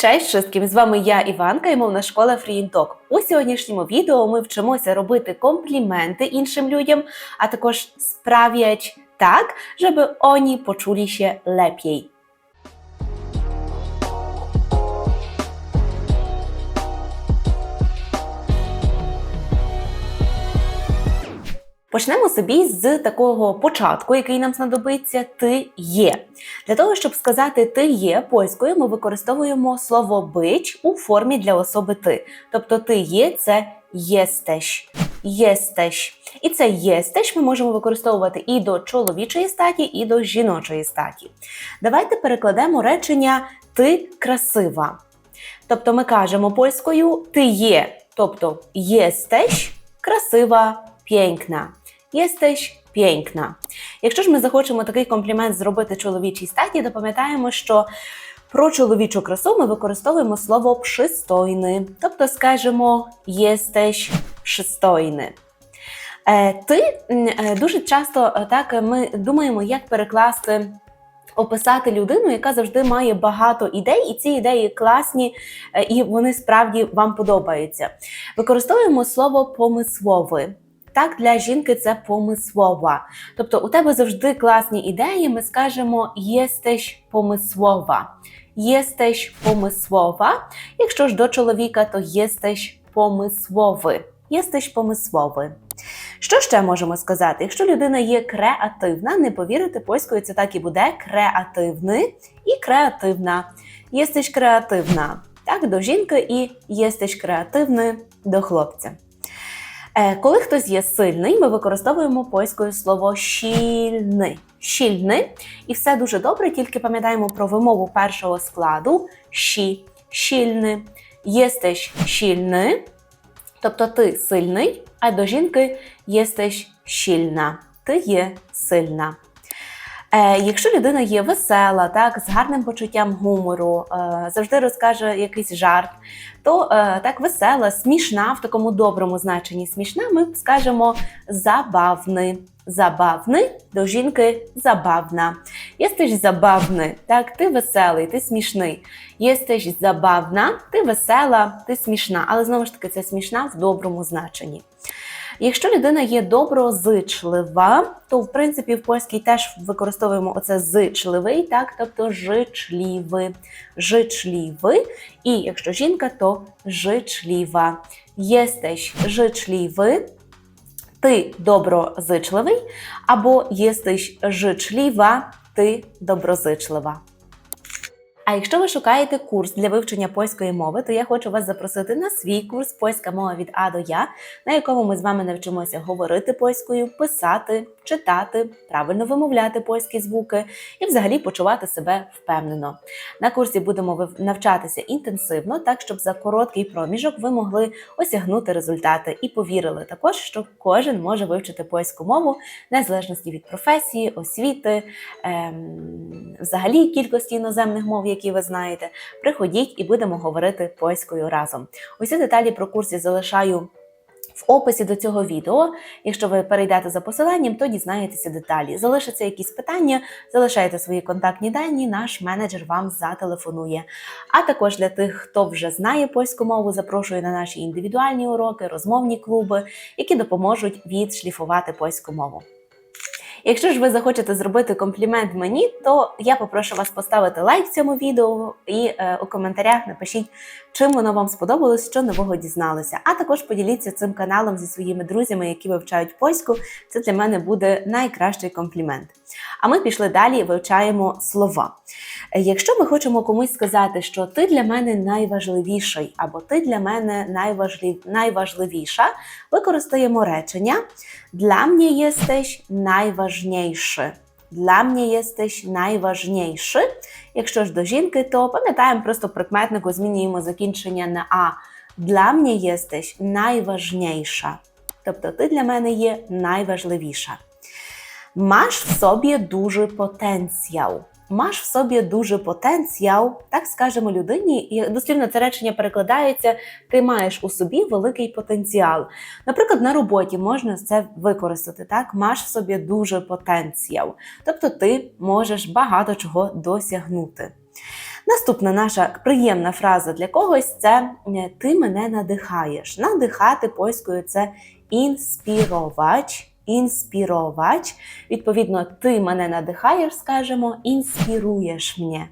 Честь wszystkim! З вами я, Іванка, і мовна школа FreeInTalk. У сьогоднішньому відео ми вчимося робити компліменти іншим людям, а також справ'ять так, щоб вони poczuli ще lepiej. Почнемо собі з такого початку, який нам знадобиться ти є. Для того, щоб сказати ти є польською, ми використовуємо слово бич у формі для особи ти. Тобто ти є це єстеш. Єстеш. І це єстеш ми можемо використовувати і до чоловічої статі, і до жіночої статі. Давайте перекладемо речення ти красива. Тобто ми кажемо польською ти є, тобто єстеш красива, piękna. Jesteś piękna. Якщо ж ми захочемо такий комплімент зробити чоловічій статі, то пам'ятаємо, що про чоловічу красу ми використовуємо слово пристойний. Тобто скажемо jesteś przystojny. Е, Ти е, дуже часто е, так ми думаємо, як перекласти. Описати людину, яка завжди має багато ідей, і ці ідеї класні, і вони справді вам подобаються. Використовуємо слово помисловий. Так, для жінки це помислова. Тобто у тебе завжди класні ідеї, ми скажемо єстеш помислова. Єстеш помислова. Якщо ж до чоловіка, то єстеш помисловий. Єстеш помисловий. Що ще можемо сказати? Якщо людина є креативна, не повірите, польською це так і буде креативний і креативна. Єстеш креативна. Так, до жінки і єстеш креативний до хлопця. Е, Коли хтось є сильний, ми використовуємо польською слово щільний. Щільний. І все дуже добре, тільки пам'ятаємо про вимову першого складу щі, щільний. Єстеш щільний, тобто ти сильний, а до жінки єстеш щільна. Ти є сильна. Е, якщо людина є весела, так, з гарним почуттям гумору, е, завжди розкаже якийсь жарт, то е, так весела, смішна в такому доброму значенні смішна, ми скажемо забавний. Забавний до жінки забавна. Єстеш забавний, так, ти веселий, ти смішний. Єстеш забавна, ти весела, ти смішна. Але знову ж таки, це смішна в доброму значенні. Якщо людина є доброзичлива, то в принципі в польській теж використовуємо оце зичливий, так, тобто жичлівий, жичлівий. І якщо жінка, то жичліва. Єстеш жичлівий, ти доброзичливий, або єстеш жичліва, ти доброзичлива. А якщо ви шукаєте курс для вивчення польської мови, то я хочу вас запросити на свій курс Польська мова від А до Я, на якому ми з вами навчимося говорити польською, писати, читати, правильно вимовляти польські звуки і взагалі почувати себе впевнено. На курсі будемо навчатися інтенсивно, так щоб за короткий проміжок ви могли осягнути результати і повірили також, що кожен може вивчити польську мову незалежності від професії, освіти, ем, взагалі кількості іноземних мов, які ви знаєте. Приходіть і будемо говорити польською разом. Усі деталі про курс я залишаю. В описі до цього відео, якщо ви перейдете за посиланням, то дізнаєтеся деталі. Залишаться якісь питання, залишайте свої контактні дані, наш менеджер вам зателефонує. А також для тих, хто вже знає польську мову, запрошую на наші індивідуальні уроки, розмовні клуби, які допоможуть відшліфувати польську мову. Якщо ж ви захочете зробити комплімент мені, то я попрошу вас поставити лайк цьому відео і е, у коментарях напишіть, чим воно вам сподобалось, що нового дізналися. А також поділіться цим каналом зі своїми друзями, які вивчають польську. Це для мене буде найкращий комплімент. А ми пішли далі, вивчаємо слова. Якщо ми хочемо комусь сказати, що ти для мене найважливіший, або ти для мене найважлив... найважливіша, використаємо речення Dla mnie jesteś najważniejszy. Dla mnie jesteś najważniejszy. Якщо ж до жінки, то пам'ятаємо просто прикметнику змінюємо закінчення на а. Для mnie jesteś najważniejsza. Тобто ти для мене є найважливіша. Masz w sobie duży потенціал. Маєш в собі дуже потенціал, так скажемо людині, і дослівно це речення перекладається: ти маєш у собі великий потенціал. Наприклад, на роботі можна це використати. Так, маєш в собі дуже потенціал. Тобто ти можеш багато чого досягнути. Наступна наша приємна фраза для когось це ти мене надихаєш. Надихати польською це інспіровач. Інспіровач. Відповідно, ти мене надихаєш, скажемо, інспіруєш мене.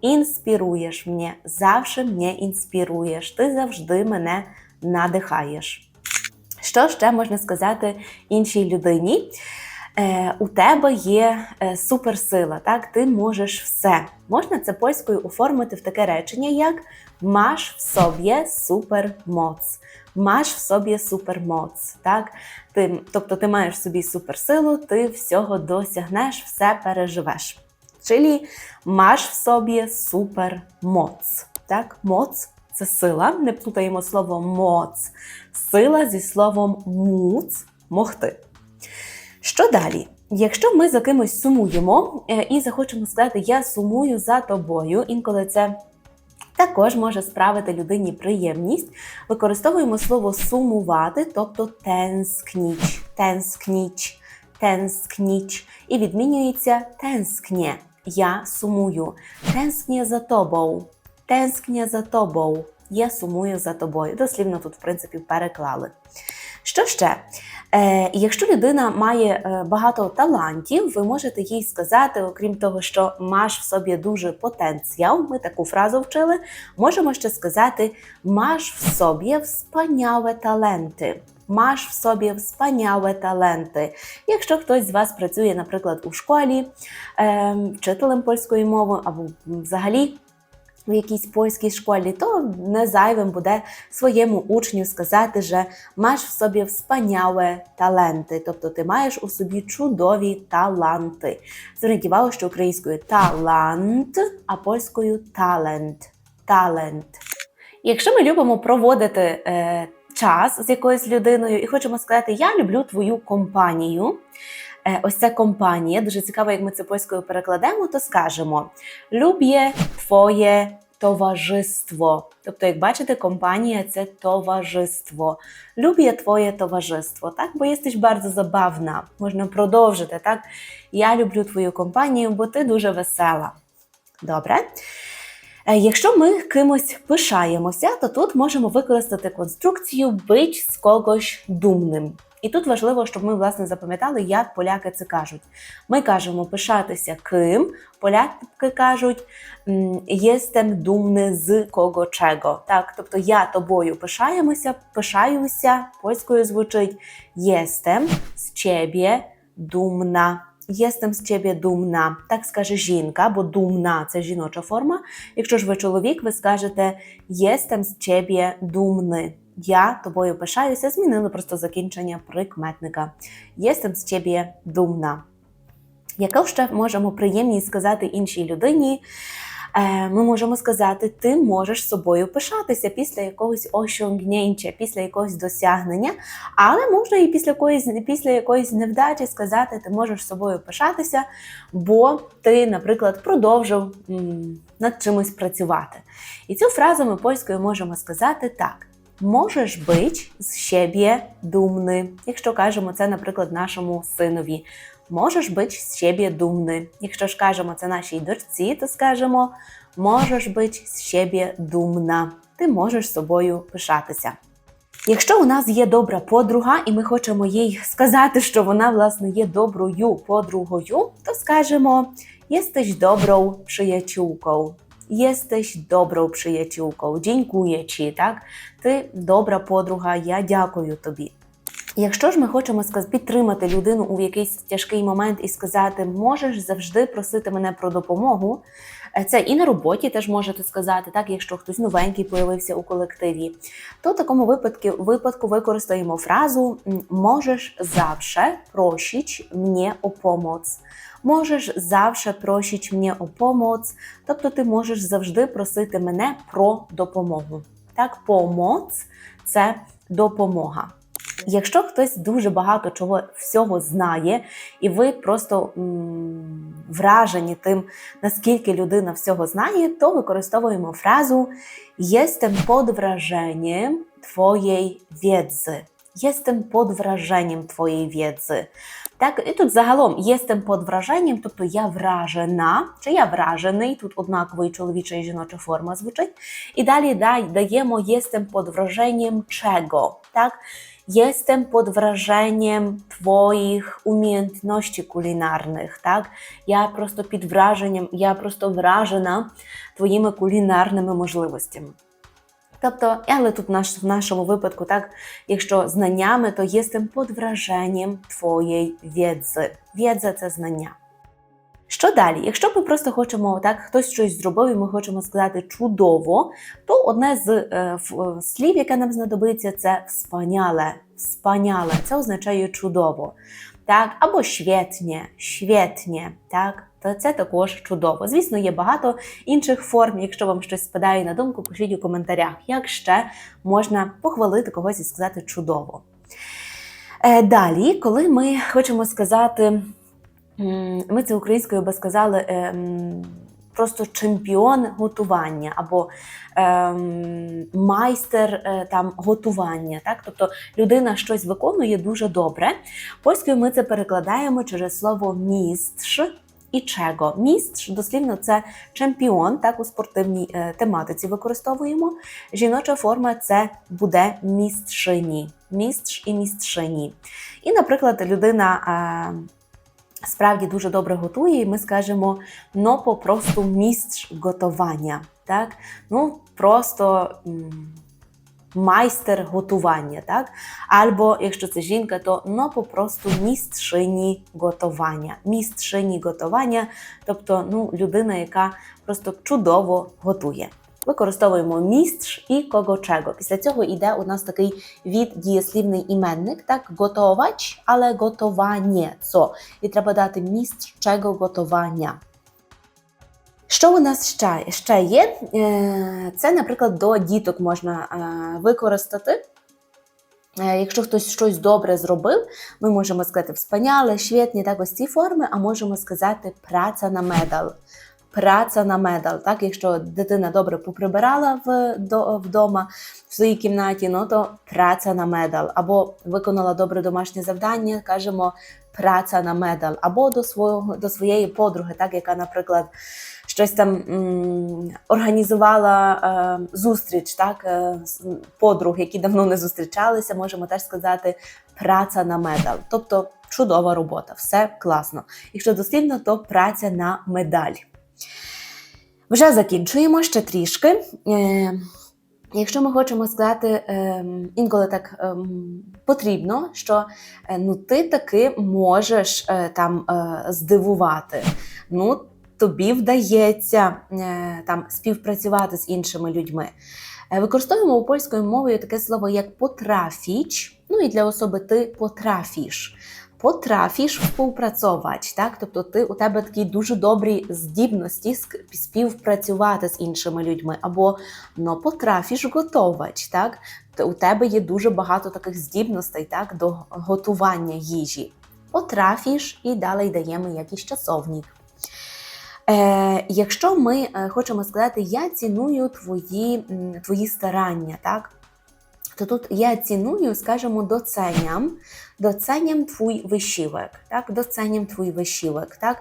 Інспіруєш мене, завжди мене інспіруєш. Ти завжди мене надихаєш. Що ще можна сказати іншій людині? Е, у тебе є е, суперсила, так? Ти можеш все. Можна це польською оформити в таке речення, як Маш в собі супермоц. Маш в собі супермоц. Так? Ти, тобто ти маєш в собі суперсилу, ти всього досягнеш, все переживеш. Masz w sobie super moc. Так? Моц це сила. Не плутаємо слово моц. Сила зі словом муц могти. Що далі? Якщо ми за кимось сумуємо е, і захочемо сказати Я сумую за тобою, інколи це також може справити людині приємність, використовуємо слово сумувати, тобто тенскніч, тенскніч, тенскніч, і відмінюється тенскнє. Я сумую. Тенскнє за тобою. Тенскнє за тобою. Я сумую за тобою. Дослівно тут, в принципі, переклали. Що ще? Е, Якщо людина має е, багато талантів, ви можете їй сказати, окрім того, що маєш в собі дуже потенціал, ми таку фразу вчили, можемо ще сказати маєш в собі wspaniałe таленти. Маєш в собі wspaniałe таленти. Якщо хтось з вас працює, наприклад, у школі е, вчителем польської мови або взагалі в якійсь польській школі, то не зайвим буде своєму учню сказати, що маєш в собі wspaniałe таленти, тобто ти маєш у собі чудові таланти. Зверніть увагу, що українською талант, а польською талент. Талент. Якщо ми любимо проводити е, час з якоюсь людиною і хочемо сказати, я люблю твою компанію. Е, ось ця компанія, дуже цікаво, як ми це польською перекладемо, то скажемо Люблє твоє товариство. Тобто, як бачите, компанія це товариство. Люблє твоє товариство, так? Бо єстиш bardzo забавна. Можна продовжити, так? Я люблю твою компанію, бо ти дуже весела. Добре. Е, Якщо ми кимось пишаємося, то тут можемо використати конструкцію бить з когось думним. І тут важливо, щоб ми власне запам'ятали, як поляки це кажуть. Ми кажемо пишатися ким, поляки кажуть єстем думний з кого чого. Так, тобто я тобою пишаємося, пишаюся, польською звучить єстем з чебє думна. Єстем з чебі думна. Так скаже жінка, бо думна це жіноча форма. Якщо ж ви чоловік, ви скажете єстем з чебі думни. Я тобою пишаюся, змінили просто закінчення прикметника. Єстем з чебі думна. Яку ще можемо приємність сказати іншій людині? Е, Ми можемо сказати, ти можеш собою пишатися після якогось osiągnięcia, після якогось досягнення, але можна і після якоїсь, після якоїсь невдачі сказати, ти можеш собою пишатися, бо ти, наприклад, продовжив над чимось працювати. І цю фразу ми польською можемо сказати так. Можеш бить з siebie dumny, якщо кажемо це, наприклад, нашому синові. Можеш бить з siebie dumny. Якщо ж кажемо це нашій дочці, то скажемо можеш бить з siebie dumna. Ти можеш собою пишатися. Якщо у нас є добра подруга, і ми хочемо їй сказати, що вона власне є доброю подругою, то скажемо jesteś dobrą przyjaciółką. Jesteś dobrą przyjaciółką. Dziękuję ci, так? Ти добра подруга, я дякую тобі. Якщо ж ми хочемо підтримати людину у якийсь тяжкий момент і сказати, можеш завжди просити мене про допомогу, це і на роботі теж можете сказати, так, якщо хтось новенький появився у колективі, то в такому випадку, випадку використаємо фразу можеш завше просить мені о. Можеш завше просить мені о тобто ти можеш завжди просити мене про допомогу. Так, помоц це допомога. Якщо хтось дуже багато чого всього знає, і ви просто м, вражені тим, наскільки людина всього знає, то використовуємо фразу Jestem pod wrażeniem Twojej wiedzy. Jestem pod wrażeniem Twojej wiedzy. Так, і тут загалом єстем под враженням, тобто я вражена, чи я вражений, тут однаково чоловіча і жіноча форма звучить. І далі даємо єстем под враженням чого. Так? Jestem pod wrażeniem Twoich umiejętności kulinarnych, так? Я просто під враженням, я просто вражена твоїми кулінарними можливостями. Тобто, але тут наш, в нашому випадку, так, якщо знаннями, то єстем під враженням твоєї wiedzy. Wiedza – це знання. Що далі? Якщо ми просто хочемо, так, хтось щось зробив, і ми хочемо сказати чудово, то одне з е, ф- слів, яке нам знадобиться, це wspaniale. Wspaniale. Це означає чудово. Так, або świetnie, świetnie, так, то це також чудово. Звісно, є багато інших форм. Якщо вам щось спадає на думку, пишіть у коментарях, як ще можна похвалити когось і сказати чудово. Е, далі, коли ми хочемо сказати, ми це українською би сказали. е, Просто чемпіон готування або ем, майстер е, там готування, так тобто людина щось виконує дуже добре. Польською ми це перекладаємо через слово містш і чего. Містш дослівно це чемпіон, так у спортивній е, тематиці використовуємо. Жіноча форма це буде містшині. Містш і містшині. І, наприклад, людина. Е, Справді дуже добре готує, і ми скажемо ну попросту місць готування. Так? Ну, просто майстер готування. Так? Або якщо це жінка, то ну попросту містшині готування. Містшині готування, тобто ну, людина, яка просто чудово готує. Використовуємо містш і кого чего. Після цього йде у нас такий від дієслівний іменник, так, готовач, але готування. Цо. І треба дати містш чого готування. Що у нас ще, ще є? Е, Це, наприклад, до діток можна е, використати. Е, Якщо хтось щось добре зробив, ми можемо сказати вспаняли, швітні, так ось ці форми, а можемо сказати праця на медал. Праця на медал. Так, якщо дитина добре поприбирала в, до, вдома в своїй кімнаті, ну то праця на медал. Або виконала добре домашнє завдання, кажемо праця на медал. Або до свого до своєї подруги, так, яка, наприклад, щось там організувала е, зустріч, так, е, подруг, які давно не зустрічалися, можемо теж сказати праця на медал. Тобто чудова робота, все класно. Якщо дослівно, то праця на медаль. Вже закінчуємо ще трішки. Е, Якщо ми хочемо сказати ем, інколи так ем, потрібно, що е, ну ти таки можеш е, там е, здивувати. Ну, тобі вдається е, там співпрацювати з іншими людьми. Е, Використовуємо польською мовою таке слово як потрафіч, ну і для особи ти потрафіш. Потрафіш співпрацювати, так? Тобто ти у тебе такі дуже добрі здібності співпрацювати з іншими людьми, або ну, потрафіш готувати, так? У тебе є дуже багато таких здібностей так, до готування їжі. Потрафіш і далі даємо якийсь часовник. Е, якщо ми е, хочемо сказати, я ціную твої, твої старання, так? То тут я ціную, скажімо, доценям, доценям твій вишивок, так? доценям твій вишивок. Так?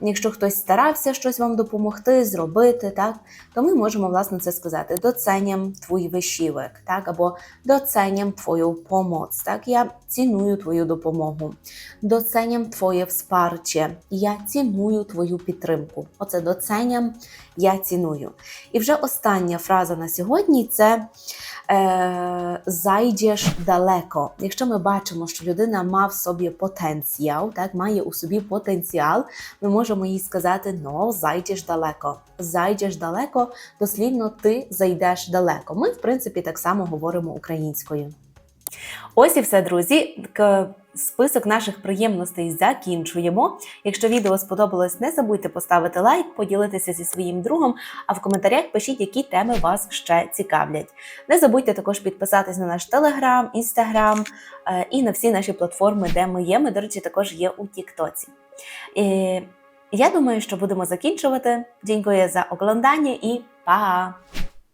Якщо хтось старався щось вам допомогти, зробити, так? то ми можемо власне це сказати: доценям твій вишивок, так? або доценям твою помоc. Так? Я ціную твою допомогу, доценям твоє wsparcie, я ціную твою підтримку. Оце доценям, я ціную. І вже остання фраза на сьогодні це е, зайдеш далеко. Якщо ми бачимо, що людина має в собі потенціал, так, має у собі потенціал, ми можемо їй сказати: «но зайдеш далеко. Зайдеш далеко, дослівно ти зайдеш далеко. Ми, в принципі, так само говоримо українською. Ось і все, друзі. Список наших приємностей закінчуємо. Якщо відео сподобалось, не забудьте поставити лайк, поділитися зі своїм другом, а в коментарях пишіть, які теми вас ще цікавлять. Не забудьте також підписатись на наш телеграм, інстаграм і на всі наші платформи, де ми є. Ми, до речі, також є у Тіктоці. Я думаю, що будемо закінчувати. Дякую за оглядання і па!